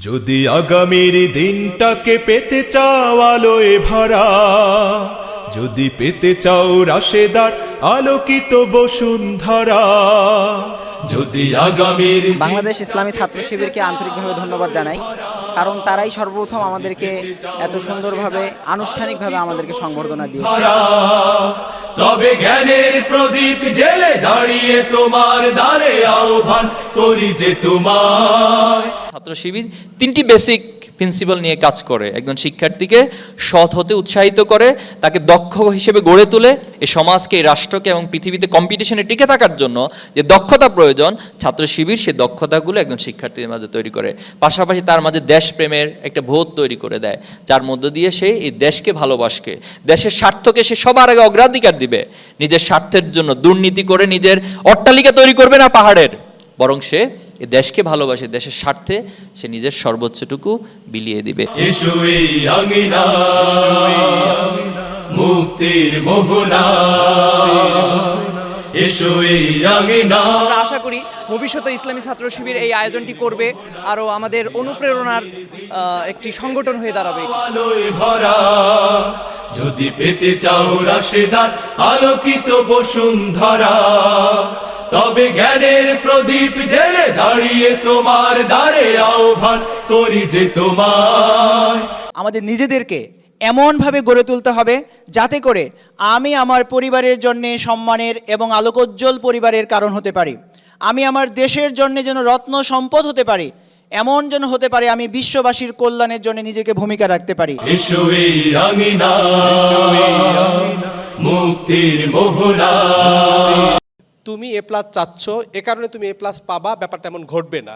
যদি আগামীর দিনটাকে পেতে চাও আলোয় ভরা যদি পেতে চাও রাশেদার আলোকিত বসুন্ধরা যদি আগামীর বাংলাদেশ ইসলামী ছাত্র শিবিরকে আন্তরিকভাবে ধন্যবাদ জানাই কারণ তারাই সর্বপ্রথম আমাদেরকে এত সুন্দরভাবে আনুষ্ঠানিকভাবে আমাদেরকে সংবর্ধনা দিয়েছে। তবে জ্ঞানের প্রদীপ জেলে দাঁড়িয়ে তোমার দ্বারে আহ্বান করি যে তোমার ছাত্র শিবির তিনটি বেসিক প্রিন্সিপাল নিয়ে কাজ করে। একজন শিক্ষার্থীকে সৎ হতে উৎসাহিত করে, তাকে দক্ষ হিসেবে গড়ে তোলে এই সমাজকে এই রাষ্ট্রকে এবং পৃথিবীতে কম্পিটিশনে টিকে থাকার জন্য যে দক্ষতা প্রয়োজন, ছাত্র শিবির সেই দক্ষতাগুলো একজন শিক্ষার্থীর মাঝে তৈরি করে। পাশাপাশি তার মাঝে দেশপ্রেমের একটা বোধ তৈরি করে দেয়, যার মধ্য দিয়ে সে এই দেশকে ভালোবাসকে। দেশের স্বার্থকে সে সবার আগে অগ্রাধিকার দিবে। নিজের স্বার্থের জন্য দুর্নীতি করে নিজের অট্টালিকা তৈরি করবে না পাহাড়ের, বরং সে এই দেশকে ভালোবাসে দেশের স্বার্থে সে নিজের সর্বোচ্চটুকু বিলিয়ে দিবে। মুক্তির মোহনা। আমরা আশা করি ভবিষ্যতে ইসলামী ছাত্র শিবির এই আয়োজনটি করবে আরও আমাদের অনুপ্রেরণার আহ, একটি সংগঠন হয়ে দাঁড়াবে। আলোয় ভরা যদি পেতে চাও রাশেদার আলোকিত বসুন্ধরা। তবে জ্ঞানের প্রদীপ জেলে দাঁড়িয়ে তোমার দ্বারে আহ্বান করি যে তোমার আমাদের নিজেদেরকে এমনভাবে গড়ে তুলতে হবে যাতে করে আমি আমার পরিবারের জন্যে সম্মানের এবং আলোকোজ্জ্বল পরিবারের কারণ হতে পারি। আমি আমার দেশের জন্য যেন রত্ন সম্পদ হতে পারি এমন যেন হতে পারে আমি বিশ্ববাসীর কল্যাণের জন্য নিজেকে ভূমিকা রাখতে পারি। মুক্তির মোহনা। তুমি এ প্লাস চাচ্ছ, এ কারণে তুমি এ প্লাস পাবা, ব্যাপারটা এমন ঘটবে না।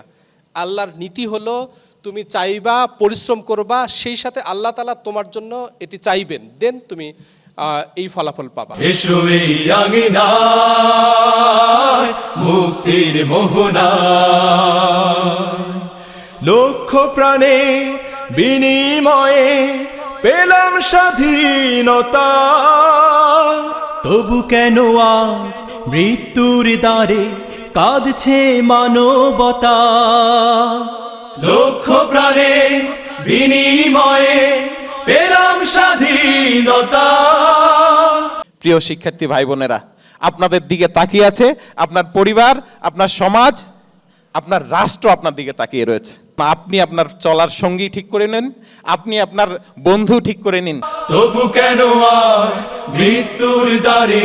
আল্লাহর নীতি হলো, তুমি চাইবা, পরিশ্রম করবা, সেই সাথে আল্লাহ তালা তোমার জন্য এটি চাইবেন, দেন তুমি এই ফলাফল পাবা। মুক্তির মোহনা লক্ষ প্রাণে বিনিময়ে পেলাম স্বাধীনতা। তবু কেন আজ মৃত্যুর দ্বারে কাঁদছে মানবতা। লক্ষ প্রাণে বিনিময়ে পেলাম স্বাধীনতা। প্রিয় শিক্ষার্থী ভাই বোনেরা আপনাদের দিকে তাকিয়ে আছে আপনার পরিবার আপনার সমাজ আপনার রাষ্ট্র আপনার দিকে তাকিয়ে রয়েছে। আপনি আপনার চলার সঙ্গী ঠিক করে নিন আপনি আপনার বন্ধু ঠিক করে নিন। তবু কেন আজ মৃত্যুর দ্বারে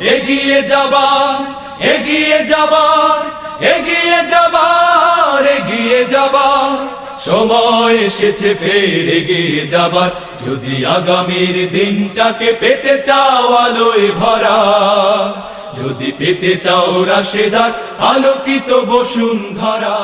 এগিয়ে যাবার এগিয়ে যাবার এগিয়ে যাবার এগিয়ে যাবার সময় এসেছে ফের এগিয়ে যাবার, যদি আগামীর দিনটাকে পেতে চাও আলোয় ভরা। যদি পেতে চাও রাশেদার, আলোকিত বসুন্ধরা।